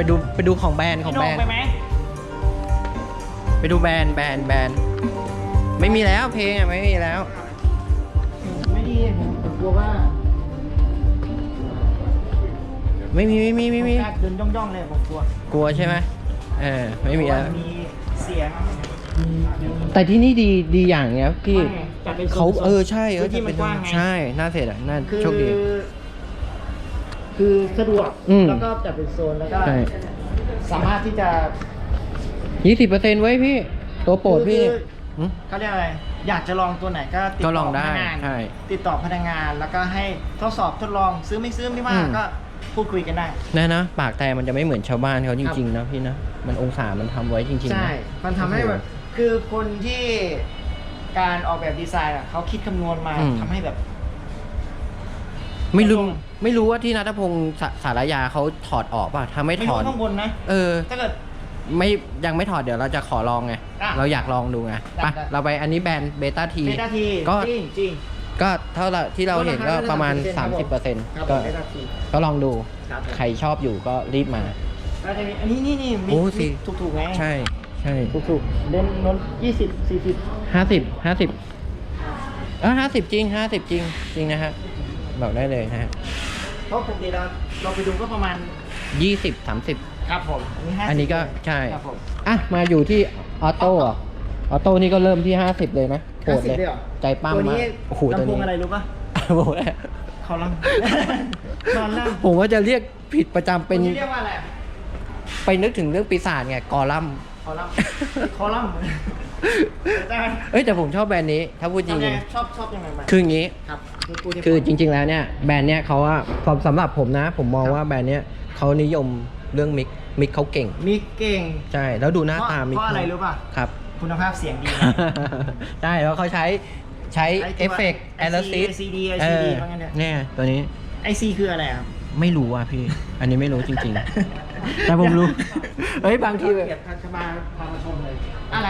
ไปดูไปดูของแบรนด์ของพี่โหแบรน่งนด์ไปไหมไปดูแบรนด์แบรนด์แบรนด์ไม่มีแล้วเพลงอะไม่มีแล้ว ไม่ดีผมผมกลัวว่าไม่มีไม่มีไม่มีผกล้าเดินย่องๆเลยผมกลัว กลัวใช่ไหมเออไม่มีกลัแล้ววมีเสียงแต่ที่นี่ดีดีอย่างเนี้ยพี่ไม่จัดเป็นโซนเขาเออใช่พื้นที่มันกว้างไงใช่น่าเสียดายน่าคือโชคดี คือสะดวกอืม แล้วก็จัดเป็นโซนแล้วก็ใช่สามารถที่จะ ยี่สิบเปอร์เซ็นต์ไว้พี่ ตัวโปรดพี่ คือหึเขาเรียกอะไร อยากจะลองตัวไหนก็ติดก็ลต่อองพได้นักงานใช่ติดต่อพนักงานแล้วก็ให้ทดสอบทดลองซื้อไม่ซื้อไม่ว่าอืม ก็พูดคุยกันได้ นะนะ ปากแต่มันจะไม่เหมือนชาวบ้านเขาจริงๆนะพี่นะ มันองศามันทำไว้จริงๆนะ ใช่ มันทำให้แบบคือคนที่การออกแบบดีไซน์อะเขาคิดคำนวณมาอืม ทำให้แบบ ไม่รู้ตรงไม่รู้ว่าที่นัทพงศ์สสารยาเขาถอดออกป่ะถ้าไม่ไม่ถรู้อดข้างบนนะ เออ ถ้าเกิด ไม่ยังไม่ถอดเดี๋ยวเราจะขอลองไง อะเราอยากลองดูไงได้ไปได้ เราไปอันนี้แบรนด์เบต้าที เบต้าทีก็ จริงจริง ก็เท่าเราที่เราเห็นก็ประมาณ 30%ครับก็เบต้าทีก็ลองดู ครับใครชอบอยู่ก็รีบมา แล้วจะมีอันนี้นี่นี่มีโอ้สิ ถูกถูกๆไงใช่ใช่ถูกถูกๆเล่นนนยี่สิบสี่สิบห้าสิบห้าสิบเออห้าสิบจริงห้าสิบจริงจริงนะฮะ บอกได้เลยนะฮะเพราะปกติเราเราไปดูก็ประมาณยี่สิบสามสิบครับผมอันนี้ห้าอันนี้ก็ใช่ครับผมอะมาอยู่ที่ออโต้เหรอออโต้นี่ก็เริ่มที่50เลยนะโหด50เลยเลยเหรอใจปั้มตัวมานี้กโอ้โหตัวลำโพนี้งอะไรรู้ป่ะโอ้โหเขาลังนอนล่างผมว่าจะเรียกผิดประจำเป็นตัวนี้เรียกว่าอะไรอะไปนึกถึงเรื่องปีศาจไงกอลัมน์คอลัมน์คอลัมน์แต่เอ้ยแต่ผมชอบแบรนด์นี้ ถ้าพูดจทำไงริงชอบชอบยังไงบ้างๆคืออย่างนี้ ครับกูที่คือจริง ๆ แล้วเนี่ยแบรนด์เนี้ยเขาว่าความสำหรับผมนะ ผมมองว่าแบรนด์เนี้ยเขานิยมเรื่องมิกมิกเขาเก่ง มีเก่งใช่ แล้วดูหน้าตาเพมิกราะอะไรรู้ป่ะ ครับ คุณภาพเสียงดีนะใช่แล้วเขาใช้ใช้ไอ้ตัวเอฟเฟกต์แอ IC ลซิส ICD ICD ว่างั้นเถอะ เนี่ยตัวนี้ไอซีคืออะไรครับ ไม่รู้อะพี่ อันนี้ไม่รู้จริง ๆ แต่ผมรู้ เฮ้ยบางทีแบบ เกียรติทางมาพามาชมเลย อะไร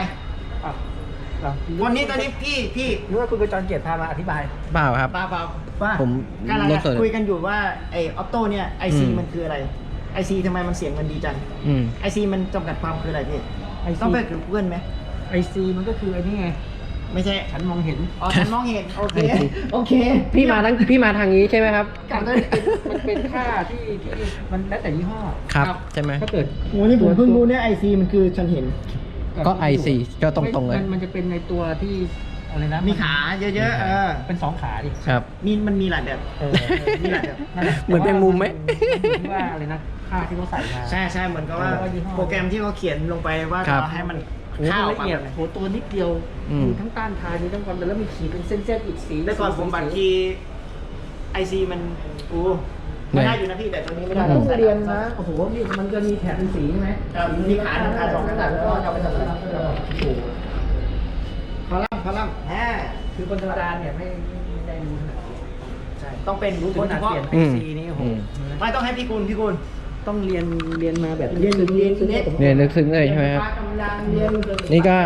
วันนี้ตอนนี้พี่พี่นึกว่าคุณกระจรเกียรติพามาอธิบายเปล่าครับ เปล่าเปล่าว่าผมกำลังลดสดคุยกันอยู่ว่าไอออโต้เนี่ยไอซีอืม มันคืออะไรไอซีทำไมมันเสียงมันดีจังอืม ไอซีมันจำกัดความคืออะไรพี่ IC ต้องไปดูเพื่อนไหมไอซีมันก็คือไอ้นี่ไง ไม่ใช่ฉันมองเห็น อ๋อฉันมองเห็นโอเค IC โอเคพี่มาทั้งพี่มาทางนี้ใช่ไหมครับมันเป็นมันเป็นค่าที่ที่มันแล้วแต่ยี่ห้อครับ ใช่ไหมถ้าเกิดโอ้นี่ผมเพิ่งรู้เนี่ยไอซีมันคือฉันเห็น ก็ IC ก็ตรงๆเลย มันมันจะเป็นในตัวที่อะไรนะมีขาเยอะๆเออเป็นสองขาดิครับ มีมันมีหลายแบบเออมีหลายแบบนั่นแหละเหมือนเป็นมุมไหมอยู่ที่ว่าอะไรนะค่าที่เขาใส่มา ใช่ใช่เหมือนกับว่าเออยี่ห้อ โปรแกรมที่เขาเขียนลงไปว่าครับเราให้มันโอ้โหข้าวละปรับเอียดอะไรโหตัวนิดเดียวอืม มีทั้งต้านทานมีทั้งความแต่แล้วมีขีดเป็นเส้นๆอีกสีแต่ก่อนผมบัตรคีไอซีมันอู้ ไม่ได้อยู่นะพี่แต่ตัวนี้ไม่ได้ต้องเรียนนะโอ้โหนี่มันจะมีแถบเป็นสีใช่ไหมครับมีขาหนึ่งขาสองขาสามแล้วก็เอาไปทำอะไรโอ้โหคอลัมน์คอลัมน์แฮะคือคนธรรมดาเนี่ยไม่ไม่ได้รู้ขนาดนี้ใช่ต้องเป็นรู้คคนนอาเฉจพาะเปลี่ยนอืมสีนี้โอ้โหอืมไม่ต้องให้พี่กุลพี่กุลต้องเรียนเรียนมาแบบเรียนเรียนซึ่งเรียนผมเนี่ยลึกซึ้งเลยใช่ไหมครับกำลังเรียนนี่ก็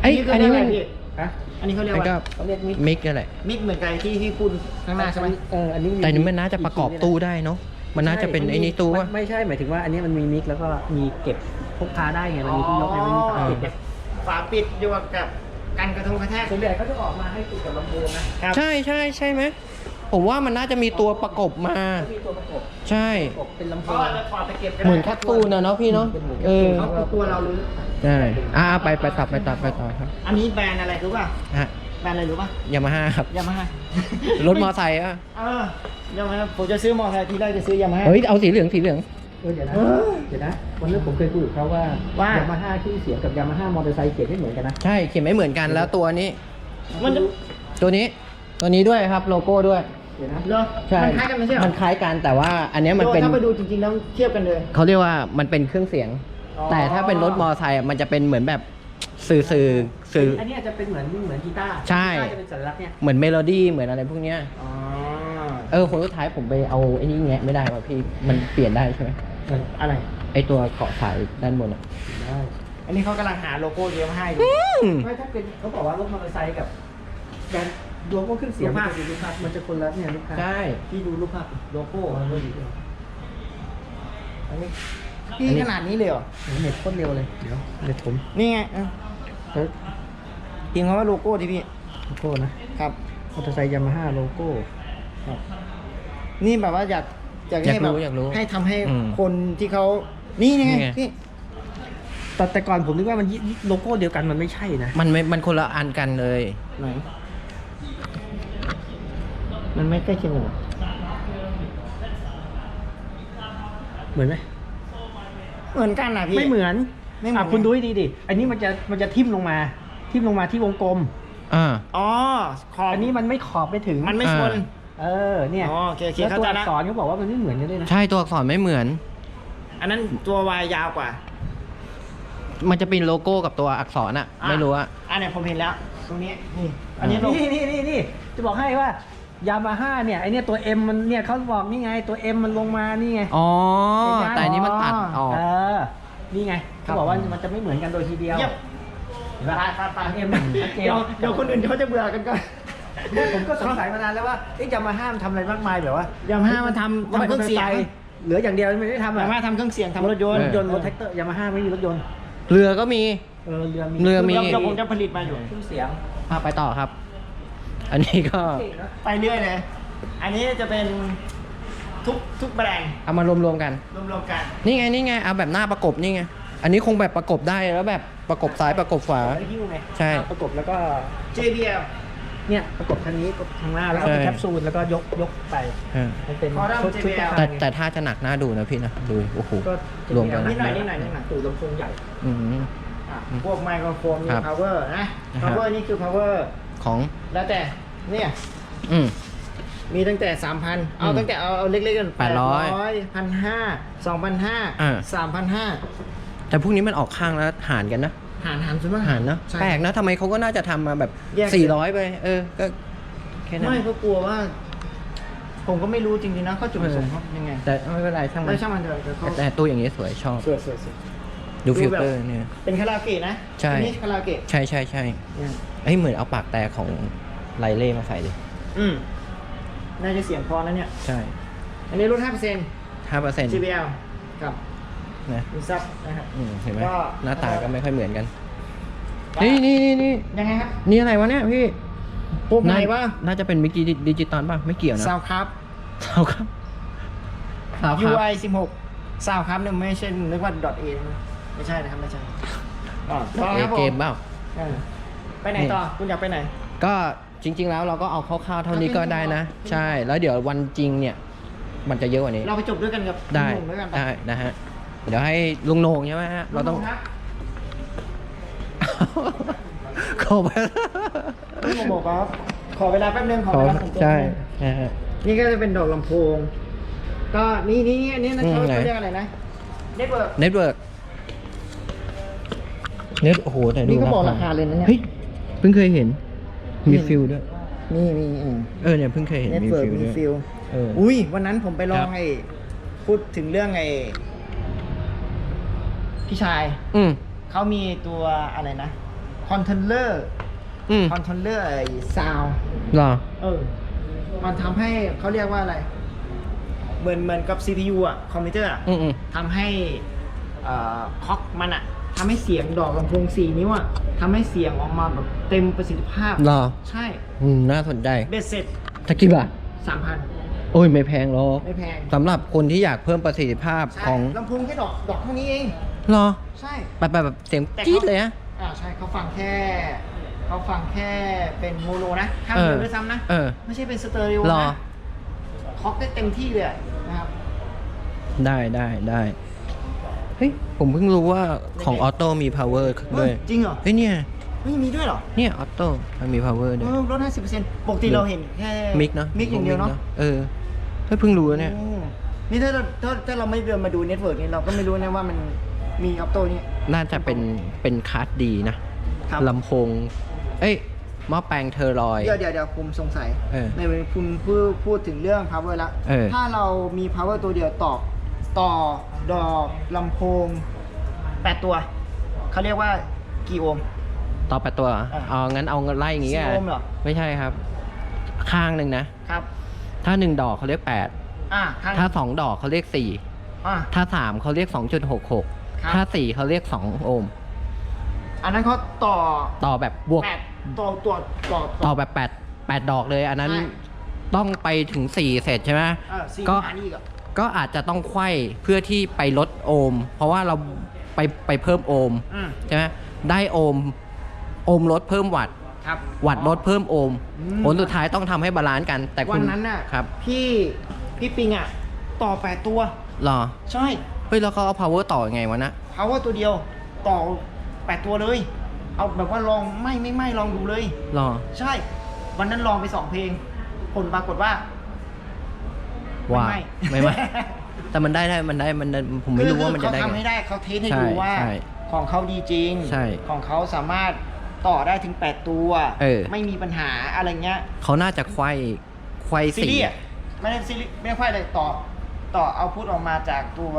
ไอยอันนี้มัมันน ฮะอันนี้เขาเรียกมันก็ว่าเขาเรียกมิกมิกนั่นแหละมิกเหมือนกันที่ที่พูดข้างหน้าใช่ไหม เอออันนี้แต่อันนี้มันน่าจะประกอบตู้ได้เนาะมันน่าจะเป็นไอ้นี่ตู้มัวะ ไม่ใช่หมายถึงว่าอันนี้มันมีมิกแล้วก็มีเก็บพกพาได้ไงมันมีที่ยกไงมันมีฝาปิดเนี่ยฝาปิดอยู่กับกันกระทงกระแทกส่วนใหญ่เขาจะออกมาให้ติดกับลำโพงนะครับใช่ใช่ใช่ไหม ผมว่ามันน่าจะมีตัวประกบมาเขามีตัวประกบใช่ ประกบเป็นลำโพเขางอาจจะถอดไปเก็บก็ได้เหมือนแคปซูลนะเนาะพี่เนาะเออเขาก็กลัวเรารู้ใช่อ่าไปไปต่อไปต่อไปต่อครับ อันนี้แบรนด์อะไรรู้ป่ะฮะแบรนด์อะไรรู้ป่ะยามาฮ่าครับยามาฮ่ารถมอไซค์อะเออยามาฮ่าผมจะซื้อมอเตอร์ไซค์ที่แรกจะซื้อยามาฮ่าเฮ้ยเอาสีเหลืองสีเหลืองเออเดี๋ยวนะเออเดี๋ยวนะวันนี้ผมเคยคุยกับเขาว่าว่ายามาฮ่าที่เสียงกับยามาฮ่ามอเตอร์ไซค์เขียนไม่เหมือนกันนะใช่เขียนไม่เหมือนกันแล้วตัวนี้ มันจะตัวนี้ตัวนี้ด้วยครับโลโก้ด้วยเดี๋ยวนะเหรอใช่มันคล้ายกันไม่ใช่เหรอมันคล้ายกันแต่ว่าอันเนี้ยมันเป็นถ้าไปดูจริงๆแล้วเทียบกันเลย เขาเรียกว่ามันเป็นเครื่องเสียง อ๋อ แต่ถ้าเป็นรถมอไซค์อะมันจะเป็นเหมือนแบบสื่อสื่อสื่อ อันนี้อาจจะเป็นเหมือนเหมือนกีตาร์ใช่ กีตาร์จะเป็นสัญลักษณ์เนี่ยเหมือนเมโลดี้เหมือนอะไรพวกเนี้ยอ๋อเออคนสุดท้ายผมไปเอาไอ้นี่แงะไม่ได้ว่ะพี่มันเปลี่ยนได้ใช่ไหมเอออะไรไอตัวเกาะสายด้านบนอะได้อันนี้เขากำลังหาโลโก้ยามาฮ่าอยู่ไม่ถ้าเป็นเขาบอกว่ารถมอเตอร์ไซค์กับแบรนด์ รวมก็ขึ้นเสียงรูปภาพ มันจะดูรูปภาพมันจะคนละเนี่ยลูกค้าใช่ที่ดูรูปภาพโลโก้โอ้โหอันนี้พี่ขนาดนี้เลยเหรอเน็ตโคตรเร็วเลย เดี๋ยวเน็ตผมนี่ไงอะเฮ้ยพิมพ์คำว่าโลโก้ที่พี่โลโก้นะครับ มอเตอร์ไซค์ยามาฮ่าโลโก้นี่แบบว่าอยากอยากอยากให้แบบรู้อยากรู้ให้ทำให้อืมคนที่เขานี่ไงนี่ไงพี่แต่แต่ก่อนผมนึกว่ามันยี่โลโก้เดียวกันมันไม่ใช่นะมันไม่มันคนละอันกันเลย ไหน มันไม่ใกล้เคียงกันเหรอเหมือนไหมเหมือนกันนะพี่ ไม่เหมือนไม่เหมือน อะคุณดูให้ดีดิอันนี้มันจะมันจะทิ่มลงมา ทิ่มลงมาที่วงกลม อ่า อ๋อขอบอันนี้มันไม่ขอบไปถึงมันไม่ชนอ่าเออเนี่ยอ๋อโอเคโอเคแล้วตัวเข้าใจอัละ กษรเขาบอกว่ามันไม่เหมือนกันด้วยนะใช่ตัวอักษรไม่เหมือน อันนั้นตัววายยาวกว่ามันจะเป็นโลโก้กับตัวอักษรอะอะไม่รู้อะอันเนี้ยผมเห็นแล้ว ตรงนี้นี่อันนี้ลงนี่นี่นี่นี่จะบอกให้ว่า ยามาฮ่าเนี่ยไอเนี่ยตัว M มันเนี่ยเขาบอกนี่ไงตัว M มันลงมานี่ไงอ๋อ เห็นไหมแต่อันนี้มันตัดออก เออ นี่ไงเขาบอกว่ามันจะไม่เหมือนกันโดยทีเดียวเยี่ยมเห็นปะไปไปไปเอ็มชัดเจน เดี๋ยวเดี๋ยวคนอื่นเขาจะเบื่อกันก่อนเนี่ยผมก็สงสัยมานานแล้วว่าเอ๊ะยามาฮ่ามันทำอะไรมากมายแบบว่ายามาฮ่ามันทำทำเครื่องเสียง เหลืออย่างเดียวมันไม่ได้ทำยาอะมาฮ่าทำเครื่องเสียงทำรถยนต์รถยนต์รถแท็กเตอร์ยามาฮ่าไม่มีรถยนต์เรือก็มี เออเรือมีเรือมี เดี๋ยวผมจะผลิตมาอยู่ เครื่องเสียงพาไปต่อครับ อันนี้ก็ไปเรื่อยเลย อันนี้จะเป็นทุกทุกแบรนด์เอามารวมๆกัน รวมๆกัน นี่ไงนี่ไงเอาแบบหน้าประกบนี่ไง อันนี้คงแบบประกบได้แล้วแบบประกบซ้ายประกบขวาแล้วหิ้วไงใช่ ประกบแล้วก็ JBL เนี่ยประกบทางนี้ประกบทางหน้าแล้วก็เป็นใช่แคปซูลแล้วก็ยกยกไปเออมันเป็นขอเริ่มชุดชุด JBL แต่แต่ถ้าจะหนักหน้าดูนะพี่นะดูโอ้โหก็รวมกันนิดหน่อยนิดหน่อยนิดหน่อยตูดลำโพงใหญ่อืมอะพวกไมโครโฟนมีครับ power นะนะฮะ power นี่คือ power ของ แล้วแต่เนี่ยอืม มีตั้งแต่3,000เอาอืมตั้งแต่เอาเอาเล็กๆกันแปดร้อยพันห้าสองพันห้าอ่า สามพันห้าแต่พวกนี้มันออกข้างแล้วหารกันนะหารหารส่วนมาก หารเนาะใช่แปลกนะทำไมเขาก็น่าจะทำมาแบบแยก400ไป เออ ก็แค่นั้น ไม่เขากลัวว่า ผมก็ไม่รู้จริงๆนะเขาจุดประสงค์เขายังไงแต่ไม่เป็นไรช่างมัไม่นช่างมันเถอะแต่เขาแต่ตู้อย่างนี้สวยชอบ สวยสวยสวย ดูดูฟิลแบบเตอร์เนี่ย เป็นคาราโอเกะนะใช่ อันนี่คาราโอเกะใช่ใช่ใช่เนี่ยเอ้ยเหมือนเอาปากแต่ของไลเล่มาใส่ดิอืมน่าจะเสียงพอแล้วเนี่ย ใช่อันนี้ลด5%ห้าเปอร์เซ็นต์ JBL กับนะมีซับนะครับ อืมเห็นไหมก็ หน้าตาก็ไม่ค่อยเหมือนกัน นี่นี่นี่นี่ยังไงครับนี่อะไรวะเนี่ยพี่พวกไหนวะน่าจะเป็นมิกกี้ดิจิตอลป่ะ ไม่เกี่ยวนะซาวครับ สาวครับสาวครับ UI 16ซาวครับเนี่ยไม่ใช่นึกว่า .a นะ ไม่ใช่นะครับไม่ใช่อ๋อต่อเอครับผเกมมเปล่าเออไปไหนนี่ต่อ คุณอยากไปไหน ก็จริง ๆ แล้วเราก็เอาคร่าวๆเท่านี้ก็ได้นะเอาใช่ แล้วเดี๋ยววันจริงเนี่ย มันจะเยอะกว่านี้ เราไปจบด้วยกันกับได้ ลุงด้วยกันปได้นะฮะ เดี๋ยวให้ลุงโหนงใช่ไหมฮะ เราต้องลุครับขอไปลุงผมบอกครับขอเวลาแป๊บนึงขอขอเวลาส่วนตัวใช่แป๊บนึงนะฮะ นี่ก็จะเป็นดอกลำโพง ก็นี่นี่อันนี้นะอืมเขาไหน เขาเรียกอะไรนะเน็ตเวิร์ก เน็ตเวิร์ก เน็ตโอ้โหแต่ดูนี่เขาบอกราคาเลยนะเนี่ย เฮ้ยเพิ่งเคยเห็น มีเห็นฟิลด้วย นี่มีอืมเออเนี่ยเพิ่งเคยเห็นเน็ตมีเวิร์กฟิลมีด้วยฟิลเอออุ้ยวันนั้นผมไปลอครังบไอ้พูดถึงเรื่องไอ้พี่ชาย อืมเขามีตัวอะไรนะคอนโทรลเลอร์อืมคอนโทรลเลอร์ไอ้ซาวเหรอเออ มันทำให้เขาเรียกว่าอะไร เหมือนเหมือนกับ CPU อะ คอมพิวเตอร์อะอืมอืมทำให้เอ่อคอกมันอะ ทำให้เสียงดอกลำโพง4นิ้วอะทำให้เสียงออกมาแบบเต็มประสิทธิภาพ เหรอ ใช่อืม น่าสนใจเบ็ดเสร็จตะกี้บาท3,000โอ้ย ไม่แพงหรอกไม่แพงสำหรับคนที่อยากเพิ่มประสิทธิภาพใช่ของลำโพงแค่ดอกดอกเท่านี้เอง เหรอใช่แบบแบบแบบเสียงแต่จี๊ดเขาเลยนะ อ่าใช่เขาฟังแค่เขาฟังแค่เป็นโมโนนะข้างเอเดีอยวด้วยซ้ำนะ เออ ไม่ใช่เป็นสเตอริโอหรอ นะคอกได้เต็มที่เลยอะนะครับได้ได้ได้ เฮ้ย ผมเพิ่งรู้ว่าของออโต้มี power ด้วยเฮ้ยจริงเหรอ เฮ้ยเนี่ยไม่มีด้วยเหรอ เนี่ยออโต้มันมี power ด้วเอยอลด50%ปกติเราเห็นแค่มิกเนาะมิกอย่างเดียวเนาะเออเฮ้ยเพิ่งรู้เนี่ยโอ้นี่ถ้าเราถ้าถ้าเราไม่เดินมาดูเน็ตเวิร์กนี่เราก็ไม่รู้นะว่ามันมีออโต้นี่น่าจะเป็นเป็นคาร์ดดีนะครับลำโพง เอ้ยหม้อแปลงเทอร์ลอย เดี๋ยวเดี๋ยวเดี๋ยวผมสงสัยเออในเวลาคุณพูดพูดถึงเรื่อง power แล้วเออถ้าเรามี power ตัวเดียวต่อต่อ ดอกลำโพง8ตัว เขาเรียกว่ากี่โอห์ม ต่อไปตัวอะเอางั้นเอาไล่อย่างงี้สี่อะโอห์มเหรอ ไม่ใช่ครับ ข้างหนึ่งนะ ครับ ถ้าหนึ่งดอกเขาเรียกแปดอ่าข้างถ้าสองดอกเขาเรียกสี่อะถ้าสามเขาเรียกสองจุดหกหกครับ ถ้าสี่เขาเรียกสองโอห์มอันนั้นเขาต่อต่อแบบบวก แปดต่อตัวต่อ ต่อแบบแปดแปดดอกเลย อันนั้นใช่ ต้องไปถึงสี่เสร็จใช่ไหม เออสี่ก็ หานี่อีกอะ ก็อาจจะต้องไขว้เพื่อที่ไปลดโอห์มเพราะว่าเราไปไปเพิ่มโอห์มอืมใช่ไหมได้โอห์มโอห์มลดเพิ่มวัตต์ครับ วัตต์ลดเพิ่มโอห์มอืม ผลสุดท้ายต้องทำให้บาลานซ์กัน แต่คุวัณนนั้นน่ะครับพี่พี่ปิงอะ ต่อแปดตัวหรอใช่ เฮ้ยแล้วเขาเอา power ต่อยังไงวะนะเขาว่าตัวเดียวต่อแปดตัวเลย เอาแบบว่าลองไม่ไม่ไม่ลองดูเลยหรอ ใช่ วันนั้นลองไปสองเพลง ผลปรากฏว่า ว่าไม่ไม่ไม่แต่มันได้ได้มันได้มันได้ผมไม่รู้ว่ามันจะได้คือเขาไงทำให้ได้เขาเทสให้ใช่ดูว่าใช่ของเขาดีจริงใช่ของเขาสามารถต่อได้ถึง 8 ตัวเออไม่มีปัญหาอะไรเงี้ยเขาน่าจะไขว้ไขว้ซีสีรีส์อะไม่ได้ซีรีส์ไม่ได้ค่อยเลยต่อ ต่อเอาพูดออกมาจากตัว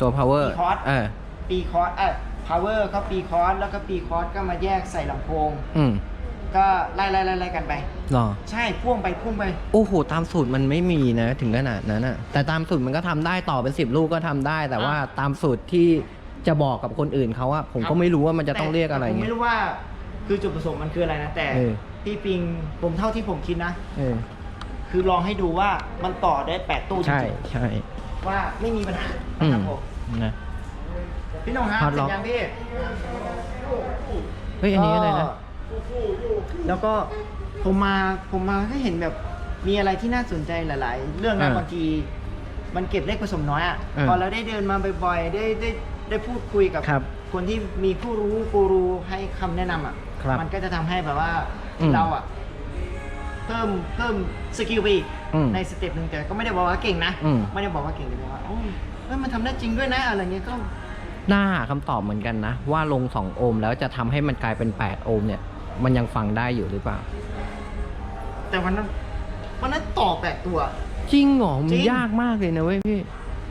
ตัว power ปีคอร์สเออปีคอร์สเอ้ย power เขาปีคอร์สแล้วก็ปีคอร์สก็มาแยกใส่ลำโพงอืม ก็ไล่ไล่ไล่ไล่กันไป หรอ ใช่พ่วงไปพ่วงไป โอ้โห ตามสูตรมันไม่มีนะ ถึงขนาดนั้นอะแต่ตามสูตรมันก็ทำได้ต่อเป็นสิบลูกก็ทำได้ แต่ว่าตามสูตรที่จะบอกกับคนอื่นเขาอะผมครัก็บไม่รู้ว่ามันจะต้องเรียกอะไรแต่ผมเงี้ไม่ยรู้ว่าคือจุดประสงค์มันคืออะไรนะ แต่เออ พี่ปิงผมเท่าที่ผมคิดนะ เออคือลองให้ดูว่ามันต่อได้แปดตู้จใช่ริงใช่ๆว่าไม่มีปัญหาอืนะคมรับผมนะ พี่หน้องฮะฮอตเสร็ล็จอกยังพี่เฮ้ยอันนี้อะไรนะ ก็ แล้วก็ผมมาผมมาก็เห็นแบบมีอะไรที่น่าสนใจหลาย ๆ เรื่องนะอ่าบางทีมันเก็บเลขผสมน้อยอะอ่าพอเราได้เดินมาบ่อย ๆ ได้ได้ได้พูดคุยกับครับคนที่มีผู้รู้กูรูให้คำแนะนำอะครับมันก็จะทำให้แบบว่าอืมเราอะเพิ่มเพิ่มสกิลไปอีกอืมในสเต็ปหนึ่งแต่ก็ไม่ได้บอกว่าเก่งนะอืม ไม่ได้บอกว่าเก่งแต่บอกว่าโอ้ยเฮ้ยมันทำได้จริงด้วยนะอะไรเงี้ยก็ น่าหาคำตอบเหมือนกันนะ ว่าลง 2 โอห์มแล้วจะทำให้มันกลายเป็น 8 โอห์มเนี่ย มันยังฟังได้อยู่หรือเปล่า แต่วันนั้นวันนั้นต่อแปดตัว จริงเหรอจมันริงยากมากเลยนะเว้ยพี่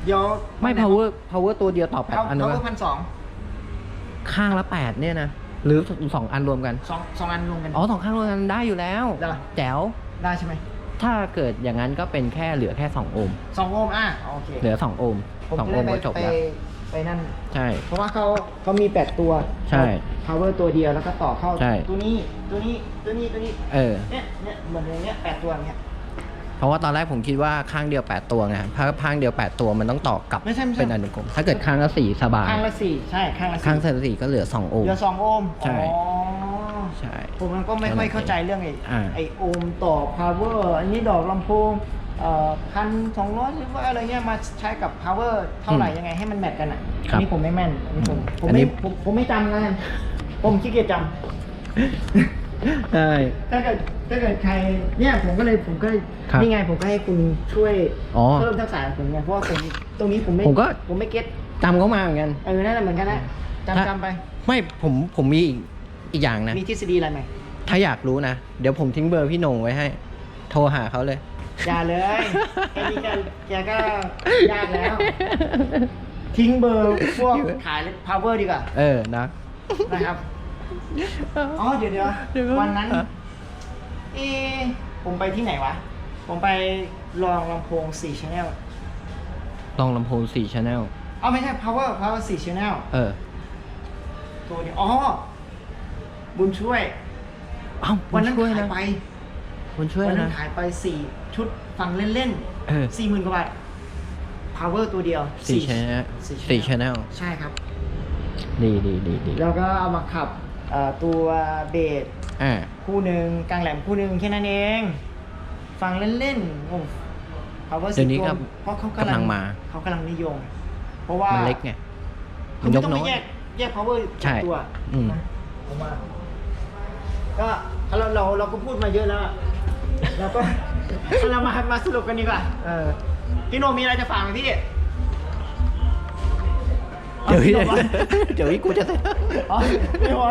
เดี๋ยวไม่ power power ตัวเดียวต่อเขา8อันเขานะก็วะพันสองข้างละ8เนี่ยนะ หรือ2อันรวมกัน สองสองอันรวมกัน อ๋อสองข้างรวมกันได้อยู่แล้ว ได้ แจ๋ว ได้ใช่ไหมถ้าเกิดอย่างนั้นก็เป็นแค่เหลือแค่2โอห์ม สองโอห์มอะโอเคเหลือ2โอห์มผมสองจะโอได้ห์มไปก็จบไปแล้ว ไปนั่น ใช่ เพราะว่าเขาเขามีแปดตัวใช่ power ตัวเดียวแล้วก็ต่อเข้าใช่ ตัวนี้ตัวนี้ตัวนี้ตัวนี้เออ เนี่ยเนี่ยเหมือนอย่างเงี้ยแปดตัวอย่างเงี้ย เพราะว่าตอนแรกผมคิดว่าข้างเดียว 8 ตัวไงถ้าข้างเดียว 8 ตัวมันต้องต่อกลับไม่ใช่ไม่ใช่ เป็นอนุกรมถ้าเกิดข้างละสี่สบาย ข้างละสี่ใช่ข้างละข้างสี่ละสี่ก็เหลือ2โอห์ม เหลือสองโอห์มใช่ อ๋อใช่ ผมมันก็ไม่ค่อยเข้าใจเรื่องไอ้อ่า ไอ้โอห์มต่อ power อันนี้ดอกลำโพงเอ่อ พันสองร้อยหรือว่าอะไรเงี้ยมาใช้กับ power เท่าไหร่ยังไงให้มันแมทกันอะครับอันี้ผมไม่แม่นอันนี้ผมผมอันนี้ไม่ผมผมไม่จำนะผมขี้เกียจจำใช่ถ้าเกิดถ้าเกิดใครเนี่ยผมก็เลยผมก็ครับนี่ไงผมก็ให้คุณช่วยอ๋อเพิ่มทักษะผมไงเพราะว่าผมตรงนี้ผมไม่ผมก็ผมไม่เก็ตจำเขามาเหมือนกันเออนั่นแหละเหมือนกันนะถ้าจำจำไป ไม่ผมผมมีอีกอีกอย่างนะมีทฤษฎีอะไรไหมถ้าอยากรู้นะ เดี๋ยวผมทิ้งเบอร์พี่โหนงไว้ให้ โทรหาเขาเลย อย่าเลยแค่นี้แกแกก็ยากแล้ว ทิ้งเบอร์พวกขาย power ดีกว่า เออนะ นะครับ อ๋อ เดี๋ยวเดี๋ยวเดี๋ยวก่อนวันนั้นอะเออผมไปที่ไหนวะ ผมไปลองลำโพง4 channel ลองลำโพงสี่ชแนลเอาไม่ใช่ power power 4 channel เออ ตัวนี้อ๋อ บุญช่วย เอ้าวันนั้นช่วยขายนะไป คุณช่วยวันั้นนะขายไป4ชุดฟังเล่นเออๆสี่หมื่นกว่าบาท power ตัวเดียวสี่ชแนลสี่สี่ชแนลใช่ครับ ดีดีดีดีแล้วก็เอามาขับเอ่อตัวเบสอ่า คู่หนึ่งกลางแหลมคู่หนึ่งแค่นั้นเอง ฟังเล่นๆโอ้ power เดี๋ยวนี้สี่ก็ตัวเพราะเขากำลังมา เขากำลังนิยม เพราะว่ามันเล็กไงคืมัอนยไม่กต้องน้ไปอยแยกแยก power ใช่ตัวอืม นะผมว่าก็เราเราเราก็พูดมาเยอะแล้ว อะเราก็เรามามาสรุปกันดีกว่าเออพี่โนมีอะไรจะฝากไหมพี่เดี๋ยวพี่อาพี่โนมาเดี๋ยวพี่กูจะอ๋อไม่ไหว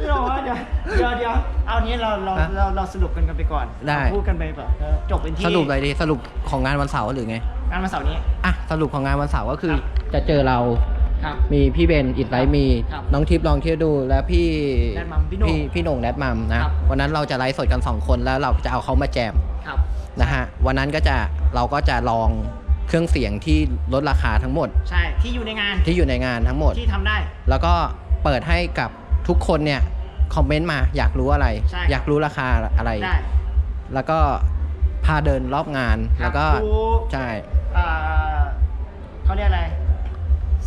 ไม่ไหวเดี๋ยวเดี๋ยวเดี๋ยวเอานี้เราเราฮะเราเราสรุปกันกันไปก่อนได้เราพูดกันไปแบบเออจบเป็นที่สรุปอะไรดีสรุปของงานวันเสาร์หรือไงงานวันเสาร์นี้อะสรุปของงานวันเสาร์ก็คือครับจะเจอเรา ครับ มีพี่เบนอิดไลท์มี ครับน้องทิพย์ลองเที่ยวดูและพี่แดดมัมพี่โหน่งพี่โหน่งแดดมัมนะครับ วันนั้นเราจะไลฟ์สดกัน 2 คนแล้วเราจะเอาเขามาแจมครับ นะฮะวันนั้นก็จะเราก็จะลองเครื่องเสียงที่ลดราคาทั้งหมด ใช่ที่อยู่ในงานที่อยู่ในงานทั้งหมด ที่ทำได้ แล้วก็เปิดให้กับทุกคนเนี่ยคอมเมนต์มาอยากรู้อะไร ใช่ อยากรู้ราคาอะไร ได้แล้วก็พาเดินรอบงานครับแล้วก็ดูใช่ เอ่อเขาเรียกอะไร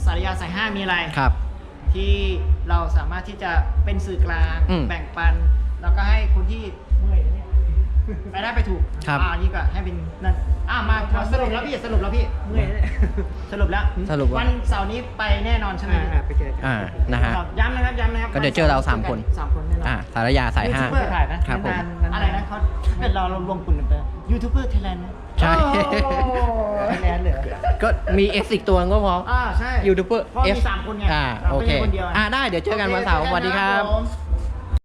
สารยาสายห้ามีอะไรครับ ที่เราสามารถที่จะเป็นสื่อกลางอืมแบ่งปัน แล้วก็ให้คนที่เมื่อยนะเนี่ยไปได้ไปถูกครับอ่านี่ก็ให้เป็นนั่นอ่ามามาสรุปแล้วพี่สรุปแล้วพี่เมื่อยเนี่ยสรุปแล้วสรุปว่า วันเสาร์นี้ไปแน่นอนใช่ไหมอ่าๆไปเจอกัน อ่านะฮะ ครับย้ำนะครับย้ำนะครับก็เดี๋ยวเจอเราสามคน สามคนแน่นอน อ่าสารยาสายห้า ยูทูบเบอร์ถ่ายนะครับผม นานๆอะไรนะเขาเป็นเรารวมกลุ่มกันไป ยูทูบเบอร์ไทยแลนด์นะใช่แลนด์เหลือก็มีเอสอีกตัวก็พออ่าใช่ยูทูบเบอร์เพราะมีสามคนไงอ่าเราโอไม่เคใช่คนเดียวอ่าได้เดี๋ยวเจอกันวันเสาร์สวัสดีครับโอเเจอกันครับผม